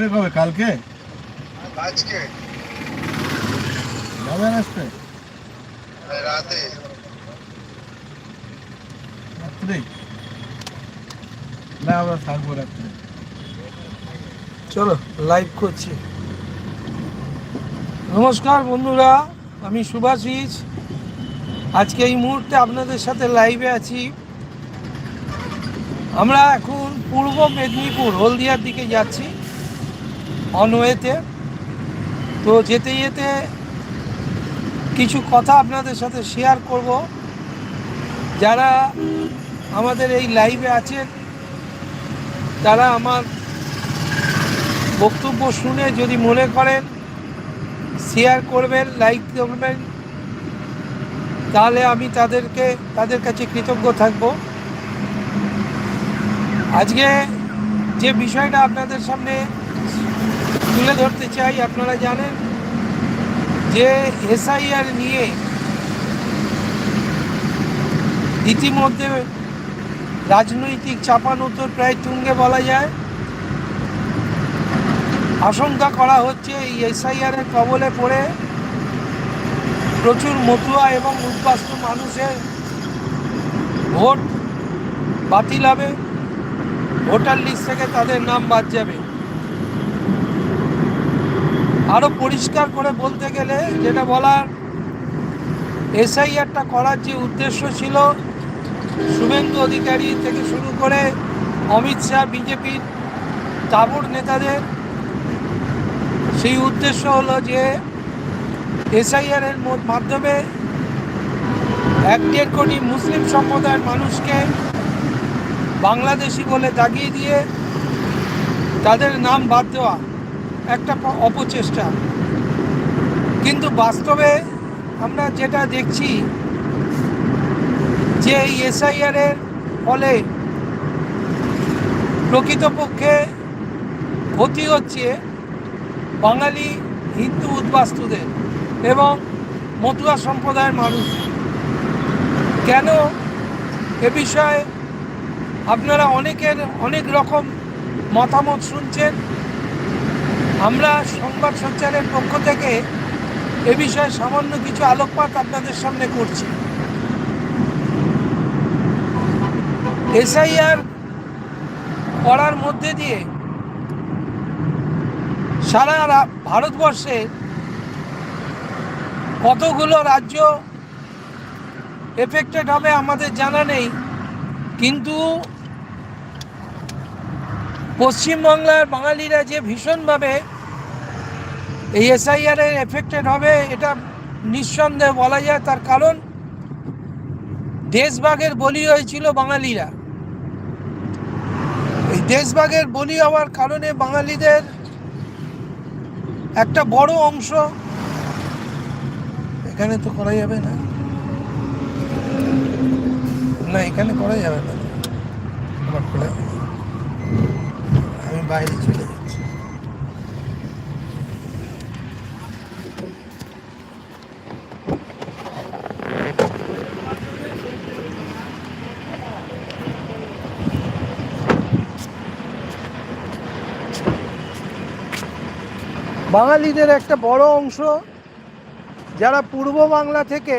আসবে কবে? কালকে? আজকে। যাবেন আসতে রাতে। রাত্রে? না আমরা থাকব রাত্রে। চলো লাইভ করছি। নমস্কার বন্ধুরা আমি সুভাষিস। আজকে এই মুহূর্তে আপনাদের সাথে লাইভে আছি। আমরা এখন পূর্ব মেদিনীপুর হলদিয়ার দিকে যাচ্ছি। অনওয়েতে তো যেতে যেতে কিছু কথা আপনাদের সাথে শেয়ার করব। যারা আমাদের এই লাইভে আছেন, তারা আমার বক্তব্য শুনে যদি মনে করেন শেয়ার করবেন লাইক করবেন, তাহলে আমি তাদেরকে, তাদের কাছে কৃতজ্ঞ থাকব। আজকে যে বিষয়টা আপনাদের সামনে তুলে ধরতে চাই, আপনারা জানেন যে এসআইআর নিয়ে ইতিমধ্যে রাজনৈতিক চাপানোতর প্রায় তুঙ্গে বলা যায়। আশঙ্কা করা হচ্ছে এই এসআইআর এর কবলে পড়ে প্রচুর মতুয়া এবং উদ্বাস্তু মানুষের ভোট বাতিল হবে। ভোটার লিস্ট থেকে তাদের নাম বাদ যাবে। আরও পরিষ্কার করে বলতে গেলে যেটা বলার এসআইআরটা করার যে উদ্দেশ্য ছিল, শুভেন্দু অধিকারী থেকে শুরু করে অমিত শাহ বিজেপির তাবড় নেতাদের, সেই উদ্দেশ্য হলো যে এসআইআর এর মো- মাধ্যমে এক দেড় কোটি মুসলিম সম্প্রদায়ের মানুষকে বাংলাদেশি বলে দাগিয়ে দিয়ে তাদের নাম বাদ দেওয়া। একটা অপচেষ্টা। কিন্তু বাস্তবে আমরা যেটা দেখছি, যে এই এসআইআর এর ফলে প্রকৃতপক্ষে ক্ষতি হচ্ছে বাঙালি হিন্দু উদ্বাস্তুদের এবং মতুয়া সম্প্রদায়ের মানুষ। কেন এ বিষয়ে আপনারা অনেকের অনেক রকম মতামত শুনছেন? আমরা সংবাদ সঞ্চারের পক্ষ থেকে এ বিষয়ে সামান্য কিছু আলোকপাত আপনাদের সামনে করছি। এসআইআর করার মধ্যে দিয়ে সারা ভারতবর্ষে কতগুলো রাজ্য এফেক্টেড হবে আমাদের জানা নেই, কিন্তু পশ্চিমবাংলার বাঙালিরা যে ভীষণভাবে এই এসআইআর এর এফেক্টেড হবে, এটা নিঃসন্দেহে বলা যায় তার কারণ, দেশভাগের বলি হয়েছিল বাঙালিরা। এই দেশভাগের বলি হওয়ার কারণে বাঙালিদের একটা বড় অংশ, এখানে তো করা যাবে না। না, এখানে করা যাবে না। আমি বাইরে যাচ্ছি বাঙালিদের একটা বড় অংশ যারা পূর্ব বাংলা থেকে,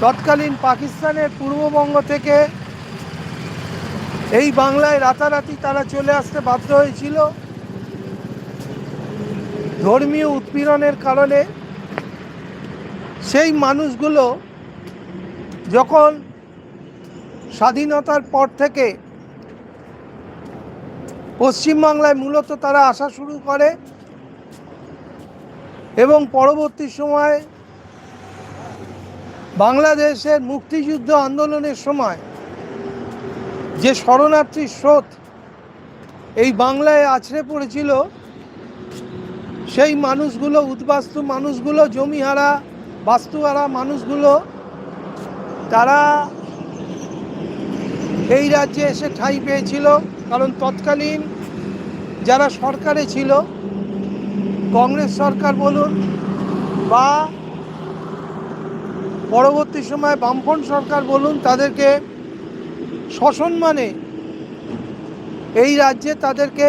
তৎকালীন পাকিস্তানের পূর্ববঙ্গ থেকে এই বাংলায় রাতারাতি তারা চলে আসতে বাধ্য হয়েছিল। ধর্মীয় উৎপীড়নের কারণে সেই মানুষগুলো যখন স্বাধীনতার পর থেকে পশ্চিমবাংলায় মূলত তারা আসা শুরু করে এবং পরবর্তী সময় বাংলাদেশের মুক্তিযুদ্ধ আন্দোলনের সময় যে শরণার্থী স্রোত এই বাংলায় আছড়ে পড়েছিল, সেই মানুষগুলো, উদ্বাস্তু মানুষগুলো, জমিহারা, বাস্তুহারা মানুষগুলো, তারা এই রাজ্যে এসে ঠাঁই পেয়েছিল। কারণ তৎকালীন যারা সরকারে ছিল, কংগ্রেস সরকার বলুন বা পরবর্তী সময় বামফ্রন্ট সরকার বলুন, তাদেরকে সসম্মানে এই রাজ্যে তাদেরকে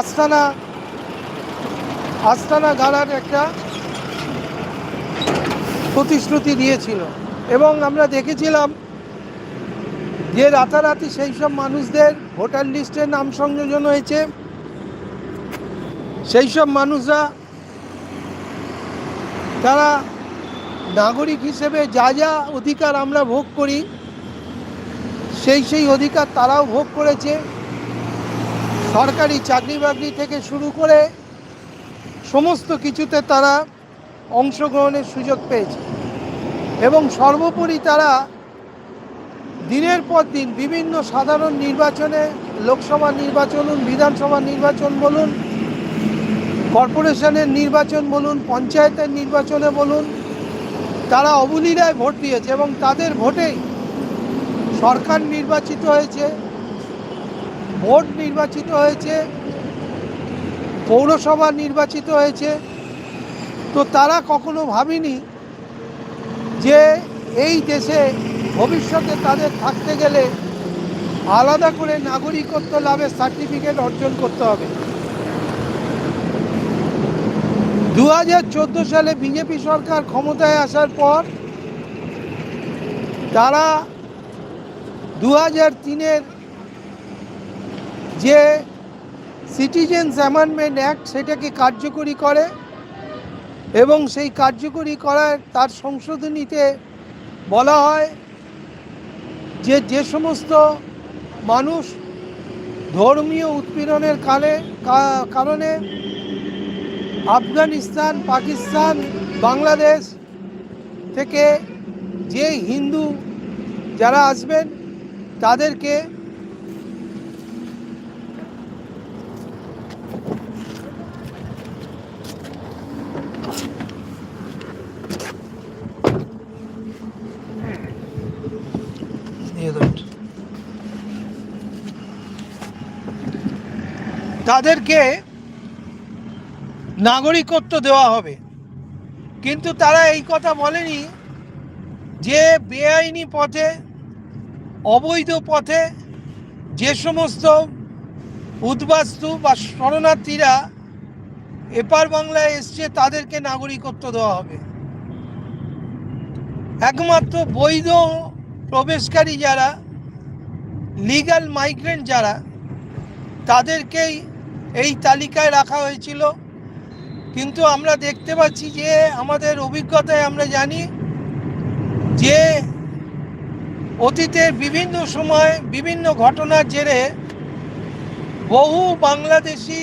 আস্তানা আস্তানা গাড়ার একটা প্রতিশ্রুতি দিয়েছিল। এবং আমরা দেখেছিলাম যে রাতারাতি সেই সব মানুষদের ভোটার লিস্টে নাম সংযোজন হয়েছে, সেই সব মানুষরা তারা নাগরিক হিসেবে যা যা অধিকার আমরা ভোগ করি, সেই সেই অধিকার তারাও ভোগ করেছে। সরকারি চাকরি বাকরি থেকে শুরু করে সমস্ত কিছুতে তারা অংশগ্রহণের সুযোগ পেয়েছে। এবং সর্বোপরি তারা দিনের পর দিন বিভিন্ন সাধারণ নির্বাচনে, লোকসভা নির্বাচন, বিধানসভা নির্বাচন বলুন, কর্পোরেশনের নির্বাচন বলুন, পঞ্চায়েতের নির্বাচনে বলুন, তারা অবলীলায় ভোট দিয়েছে এবং তাদের ভোটেই সরকার নির্বাচিত হয়েছে ভোট নির্বাচিত হয়েছে, পৌরসভা নির্বাচিত হয়েছে। তো তারা কখনো ভাবেনি যে এই দেশে ভবিষ্যতে তাদের থাকতে গেলে আলাদা করে নাগরিকত্ব লাভের সার্টিফিকেট অর্জন করতে হবে। দু হাজার চোদ্দ সালে বিজেপি সরকার ক্ষমতায় আসার পর তারা দু হাজার তিনের যে সিটিজেন্স অ্যামেন্ডমেন্ট অ্যাক্ট সেটাকে কার্যকরী করে এবং সেই কার্যকরী করার তার সংশোধনীতে বলা হয় যে যে সমস্ত মানুষ ধর্মীয় উৎপীড়নের কালে কারণে আফগানিস্তান, পাকিস্তান, বাংলাদেশ থেকে যে হিন্দু যারা আসবেন, তাদেরকে তাদেরকে নাগরিকত্ব দেওয়া হবে। কিন্তু তারা এই কথা বলেনি যে বেআইনি পথে, অবৈধ পথে যে সমস্ত উদ্বাস্তু বা শরণার্থীরা এপার বাংলায় এসছে, তাদেরকে নাগরিকত্ব দেওয়া হবে। একমাত্র বৈধ প্রবেশকারী যারা লিগ্যাল মাইগ্রেন্ট যারা, তাদেরকেই এই তালিকায় রাখা হয়েছিল। কিন্তু আমরা দেখতে পাচ্ছি যে আমাদের অভিজ্ঞতায় আমরা জানি যে অতীতের বিভিন্ন সময় বিভিন্ন ঘটনার জেরে বহু বাংলাদেশি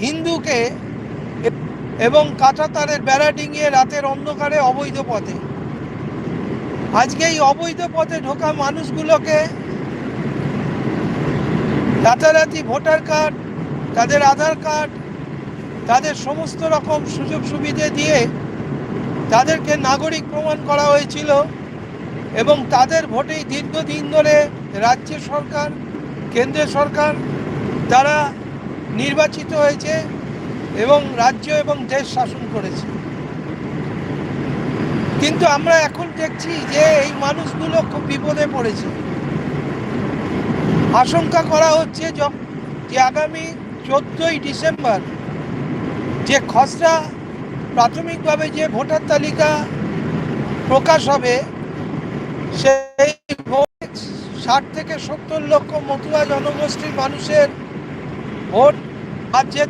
হিন্দুকে এবং কাঁটাতারের বেড়া ডিঙিয়ে রাতের অন্ধকারে অবৈধ পথে। আজকে এই অবৈধ পথে ঢোকা মানুষগুলোকে রাতারাতি ভোটার কার্ড তাদের আধার কার্ড, তাদের সমস্ত রকম সুযোগ সুবিধে দিয়ে তাদেরকে নাগরিক প্রমাণ করা হয়েছিল এবং তাদের ভোটেই দীর্ঘদিন ধরে রাজ্য সরকার কেন্দ্রের সরকার তারা নির্বাচিত হয়েছে এবং রাজ্য এবং দেশ শাসন করেছে। কিন্তু আমরা এখন দেখছি যে এই মানুষগুলো খুব বিপদে পড়েছে। আশঙ্কা করা হচ্ছে যে আগামী চোদ্দোই ডিসেম্বর যে খসড়া প্রাথমিকভাবে যে ভোটার তালিকা প্রকাশ হবে, সেই ভোট ষাট থেকে সত্তর লক্ষ মতুয়া জনগোষ্ঠীর মানুষের ভোট আর যে